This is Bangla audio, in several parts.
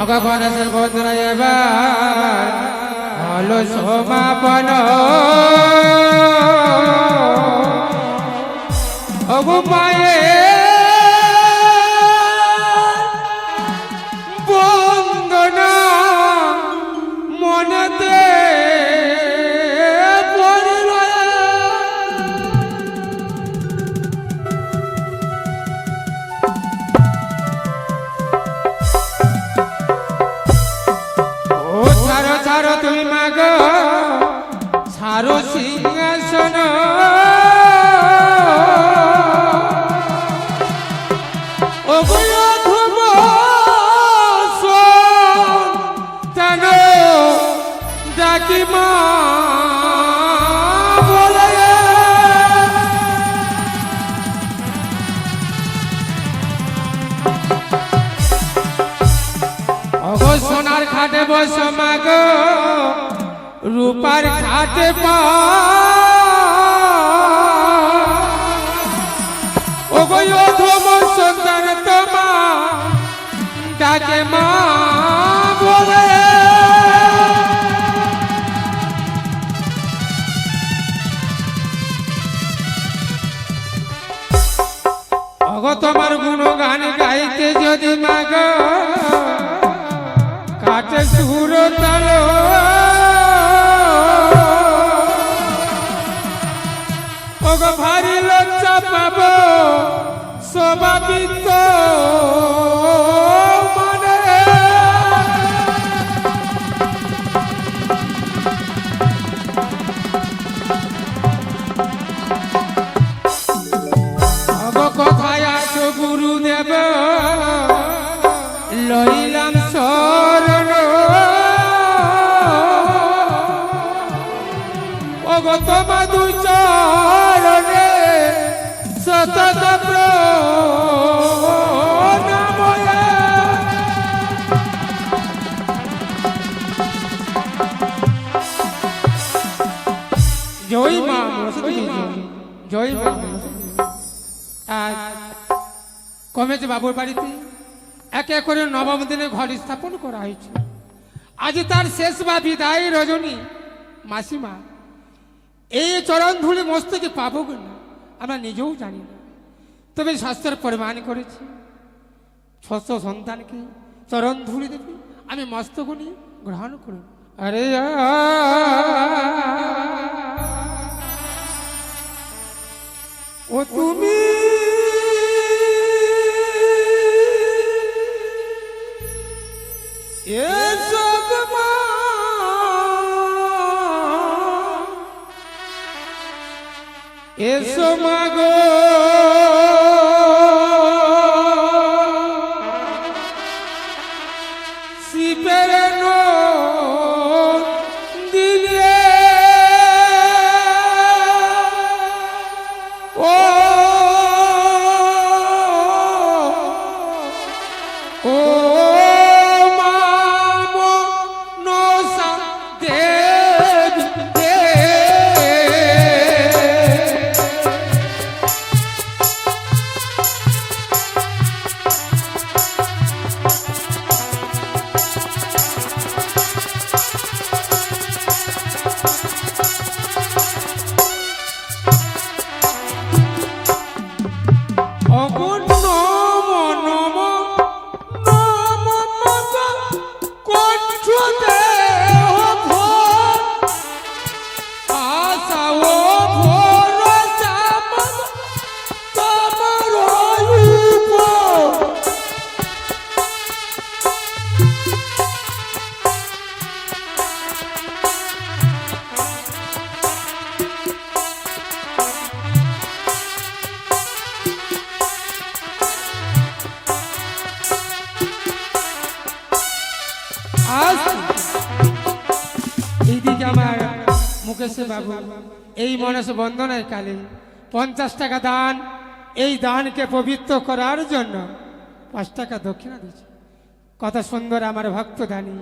অগণেশের বন্ধুরা এবার হলো সমাপন। অগু মায়ে রূপার খাটে পা। অধম সন্তান তোমা, ডাকে মা বলে। অগ তোমার গুণগান গাইতে যদি মাগ, কাটে সুর তাল। স্বভাবিত মনসুন্দরী জয়। মা আজ কমেছে বাবুর বাড়িতে একে করে নবম দিনে ঘর স্থাপন করা হয়েছে আজ তার শেষ বা বিদায় রজনী মাসিমা এই চরণ ধুলি মস্তকে পাবো না আমরা নিজেও জানি না তবে শাস্ত্রের পরিমাণ করেছি ষষ্ঠ সন্তানকে চরণ ধুলি দেবে আমি মস্তগুনি গ্রহণ করুন আরে ও তুমি এসব মা এসো মাগো মুকেশ বাবু, এই মনস বন্ধনের কালে পঞ্চাশ টাকা দান, এই দানকে পবিত্র করার জন্য পাঁচ টাকা দক্ষিণা দিচ্ছে কত সুন্দর আমার ভক্ত দানি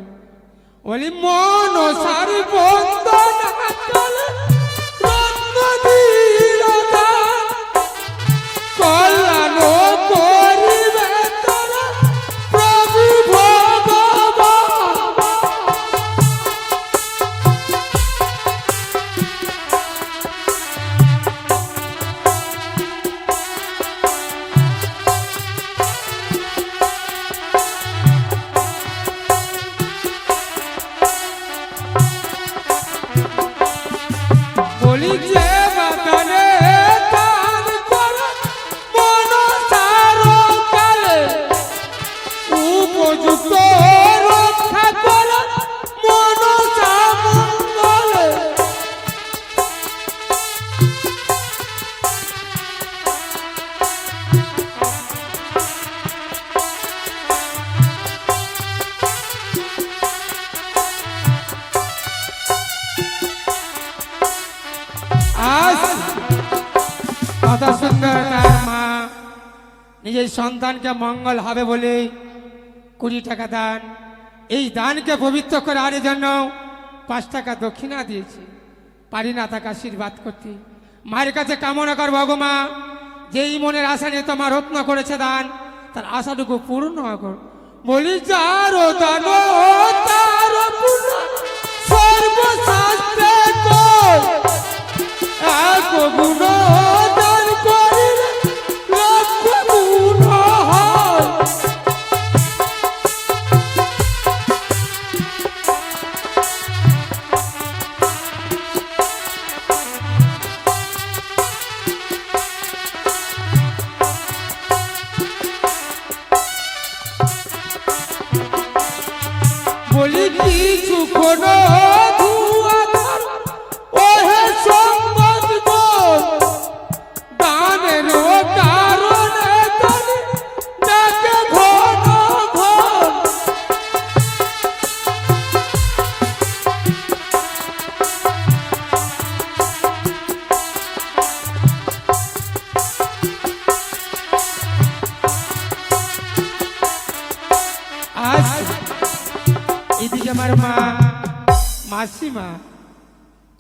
বলি মন সারি বন্দন সন্তানকে মঙ্গল হবে বলে কুড়ি টাকা দান। এই দানকে পবিত্র করার জন্য পাঁচ টাকা দক্ষিণা দিয়েছি। পারি না তাকে আশীর্বাদ করতে। মায়ের কাছে কামনা কর ভগমা যেই মনের আশা নিয়ে তোমার রত্ন করেছে দান, তার আশাটুকু পূর্ণ কর। বলি, যারো দান তার সর্বশাস্ত্রে গুণ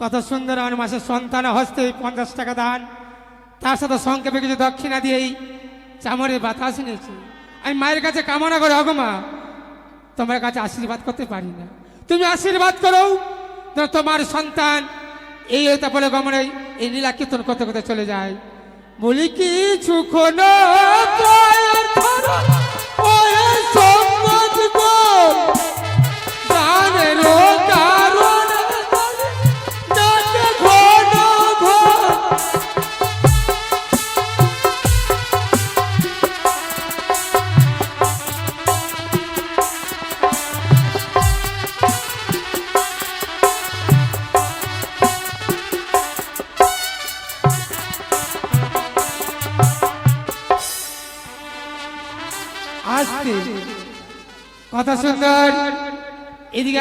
কত সুন্দর আমার মাসের সন্তান হস্তে পঞ্চাশ টাকা দান। তার সাথে সংক্ষেপে কিছু দক্ষিণা দিয়েই চামড়ে বাতাস নিয়েছি আমি মায়ের কাছে কামনা করে অগমা তোমার কাছে আশীর্বাদ করতে পারি না। তুমি আশীর্বাদ করো তোমার সন্তান এই বলে গমনে এই নীলা কীর্তন করতে করতে চলে যায়। বলি, কিছু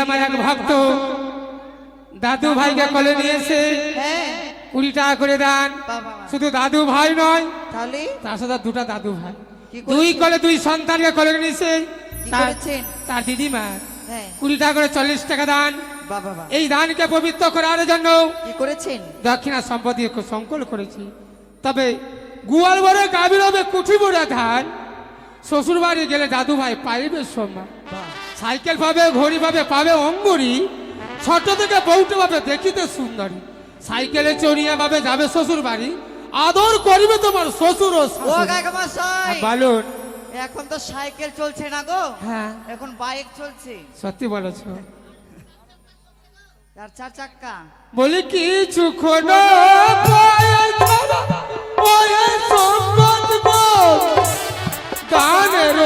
আমার এক ভক্ত দাদু ভাইকে কলে নিয়েছে। হ্যাঁ। কুড়ি টাকা করে দেন। শুধু দাদু ভাই নয় তাহলে? তার সাথে দুটা দাদু ভাই। দুই কলে দুই সন্তানকে কলে নিয়েছে। তার দিদিমা হ্যাঁ। কুড়ি টাকা করে চল্লিশ টাকা দান। এই দানকে পবিত্র করার জন্য কি করেছেন? দক্ষিণা সম্পত্তি সংকল করেছি। তবে গুয়াল বড়ে গাভীর হবে কুঠি বড়ে ধান। শ্বশুর বাড়ি গেলে দাদু ভাই পাইবে বাহ, সাইকেল পাবে ঘড়ি পাবে পাবে অঙ্গুরি। ছোট থেকে বউটে পাবে দেখিতে সুন্দরী। সাইকেলে চড়িয়ে পাবে যাবে শ্বশুর বাড়ি। আদর করিবে তোমার শ্বশুর ও বলুন। এখন তো সাইকেল চলছে না গো। হ্যাঁ। এখন বাইক চলছে। সত্যি বলেছ। আর চার চাক্কা। বলি কিছু সম্পদ গো। গানের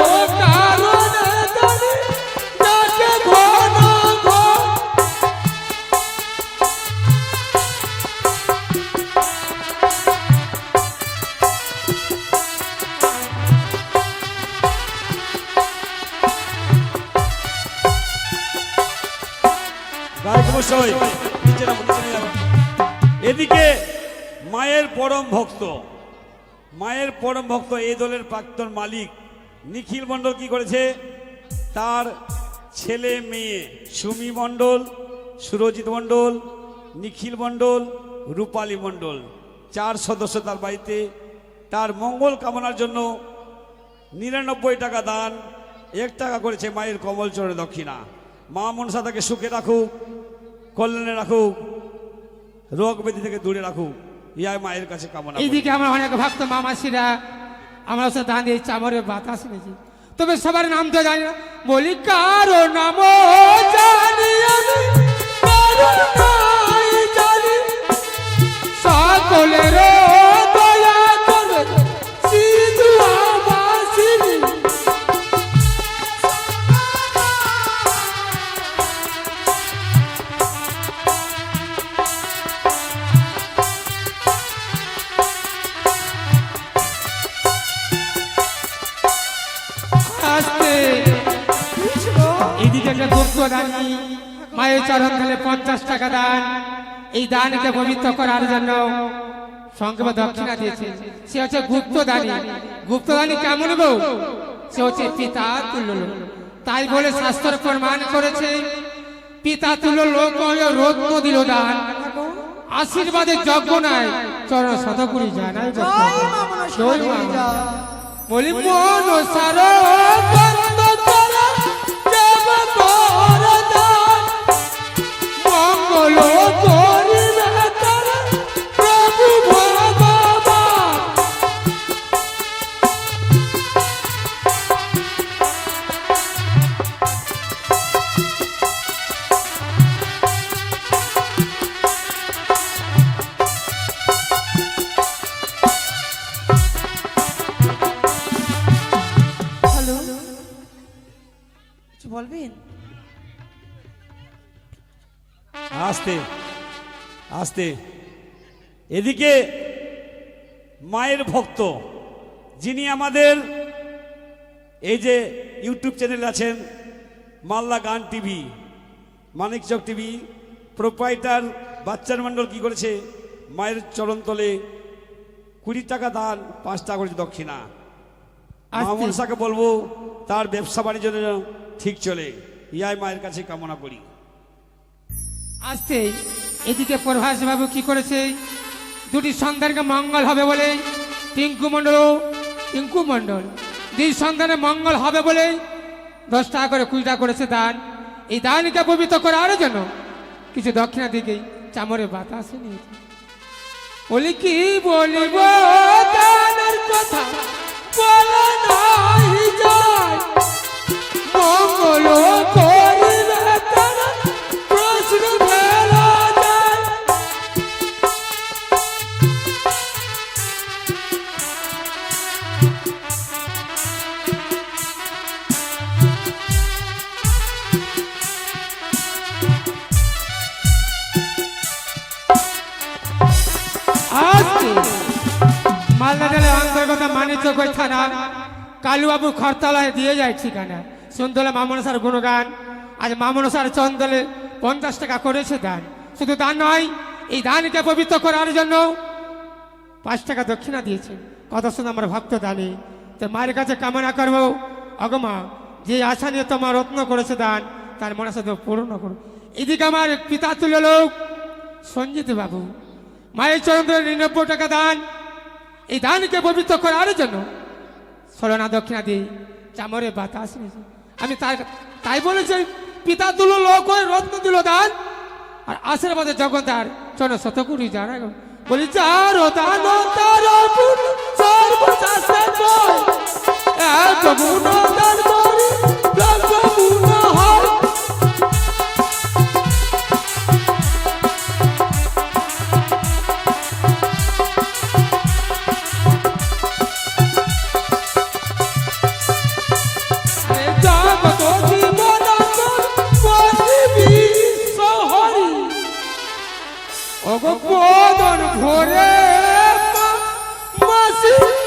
ভক্ত। মায়ের পরম ভক্ত এই দলের প্রাক্তন মালিক। নিখিল মণ্ডল কি করেছে? তার ছেলে মেয়ে সুমি মণ্ডল, সুরজিৎ মণ্ডল, নিখিল মণ্ডল, রূপালী মণ্ডল। চার সদস্য তার বাড়িতে। তার মঙ্গল কামনার জন্য নিরানব্বই টাকা দান, এক টাকা করেছে মায়ের কমল চরণে দক্ষিণা। মা মনসা তাকে সুখে রাখুক, কল্যাণে রাখুক, রোগ ব্যাধি থেকে দূরে রাখুক। ইয়াই মায়ের কাছে কামনা এইদিকে আমার অনেক ভক্ত মামাসিরা, আমরা সে দান দিয়ে চামড়ে বাতাস নিয়েছি তবে সবার নাম তো জানি না। বলি, কারও নাম জানি আমি এইদিকে একটা গুপ্ত দানি। মায়ের চরণ ধরে পঞ্চাশ টাকা দান। এই দানকে পবিত্র করার জন্য বা দক্ষিণা দিয়েছে সে হচ্ছে গুপ্তদানি। গুপ্তদানি কেমন গো সে হচ্ছে পিতা তুল্য লোক। তাই বলে শাস্ত্র প্রমাণ করেছে পিতা তুল্য লোক রত্ন দিল দান। আশীর্বাদে যজ্ঞ নাই চরণ শতকুড়ি জানাই। বলি মন সার আসতে আসতে। এদিকে মায়ের ভক্ত যিনি আমাদের এই যে ইউটিউব চ্যানেল আছেন মাল্লা গান টিভি মানিকচক টিভি প্রোপাইটার বাচ্চার মণ্ডল কি করেছে মায়ের চরণতলে কুড়ি টাকা দান পাঁচ টাকা করেছে দক্ষিণা। আসতে। মামনসাকে বলব তার ব্যবসা বাণিজ্য ঠিক চলে ইয়াই মায়ের কাছে কামনা করি। আসতে এদিকে প্রভাস বাবু কি করেছে? দুটি সন্তানকে মঙ্গল হবে বলে টিঙ্কু মণ্ডল টিঙ্কু মণ্ডল, দুই সন্তানের মঙ্গল হবে বলে দশ টাকা করে কুড়ি টাকা করেছে দান। এই দানকে পবিত্র করার জন্য কিছু দক্ষিণা দিকে চামরে বাতাসে নিয়েছে। বলি কি বলিব? কথা মঙ্গল অন্তর্গত থানা। কালুবাবু খরতলায় দিয়ে যায় ঠিকানা শুনতলে মামনসার গুণগান। আজ মামনসার চন্দলে পঞ্চাশ টাকা করেছে দান। শুধু দান নয়, এই দানকে পবিত্র করার জন্য পাঁচ টাকা দক্ষিণা দিয়েছে। কত শুনে আমার ভক্ত দানি তো মায়ের কাছে কামনা করব অগমা যে আশা নিয়ে তোমার রত্ন করেছে দান, তার মনে সাথে পূর্ণ করো। এদিকে আমার পিতা তুলে লোক, সঞ্জিত বাবু, মায়ের চরণের নিরানব্বই টাকা দান এই দানকে পবিত্র করার জন্য ষোলনা দক্ষিণা দিই চামরে বাতাস আমি তাই তাই বলেছি পিতা তুলো লোক হয়ে, রত্ন দিল দান আর আশীর্বাদে জগতার চরণ শতকুড়ি জানা গো। বলি চার তার। ভরে মাসি।